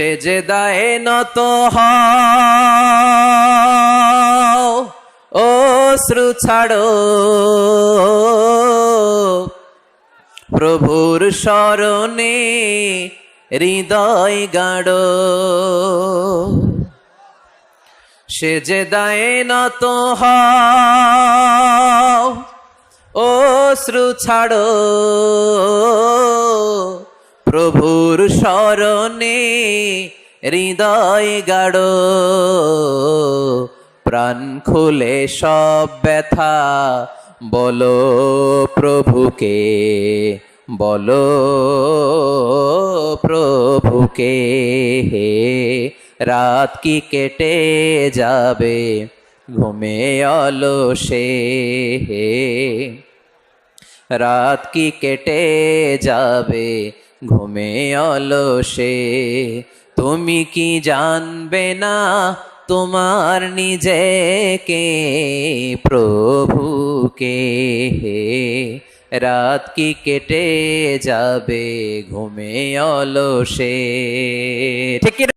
সে যে দায় নত ও শ্রু ছাড়ো। প্রভুর স্মরণে হৃদয় গাড়ো সে যে দায় নত ও শ্রু ছাড়ো। প্রভুর স্মরণে হৃদয় গাড়ো প্রাণ খুলে সব ব্যথা, বলো প্রভুকে বলো প্রভুকে, হে রাত কি কেটে যাবে, ঘুমে অলসে রাত কি কেটে যাবে ঘুমে অলসে, তুমি কি জানবে না তোমার নিজেকে প্রভুকে রাত কি কেটে যাবে ঘুমে অলসে ঠিক?